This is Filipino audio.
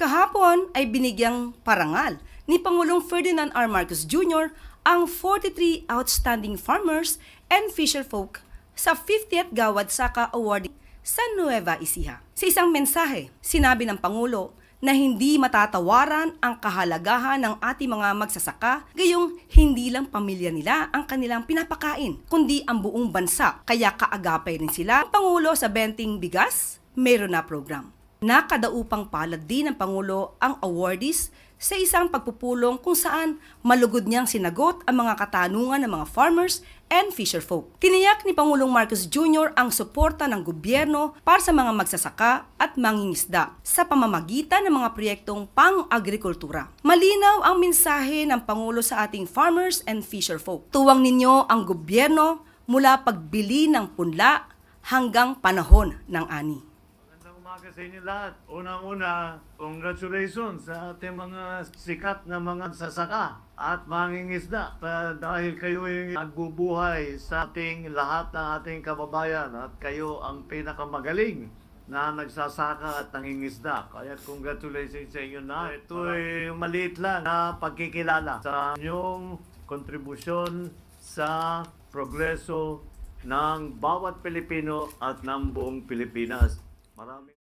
Kahapon ay binigyang parangal ni Pangulong Ferdinand R. Marcos Jr. ang 43 outstanding farmers and fisherfolk sa 50th Gawad Saka Award sa Nueva Ecija. Sa isang mensahe, sinabi ng Pangulo na hindi matatawaran ang kahalagahan ng ating mga magsasaka, gayong hindi lang pamilya nila ang kanilang pinapakain, kundi ang buong bansa. Kaya kaagapay rin sila. Ang Pangulo sa Benting Bigas, meron na program. Nakadaupang palad din ng Pangulo ang awardees sa isang pagpupulong kung saan malugod niyang sinagot ang mga katanungan ng mga farmers and fisherfolk. Tiniyak ni Pangulong Marcos Jr. ang suporta ng gobyerno para sa mga magsasaka at mangingisda sa pamamagitan ng mga proyektong pang-agrikultura. Malinaw ang mensahe ng Pangulo sa ating farmers and fisherfolk. Tuwang ninyo ang gobyerno mula pagbili ng punla hanggang panahon ng ani. Umaga sa inyo lahat. Unang-una, congratulations sa ating mga sikat na mga sasaka at mangingisda. Pa- dahil kayo ay nagbubuhay sa ating lahat ng ating kababayan at kayo ang pinakamagaling na nagsasaka at nangingisda. Kaya congratulations sa inyo na. Ito ay maliit lang na pagkikilala sa inyong kontribusyon sa progreso ng bawat Pilipino at ng buong Pilipinas. Maraming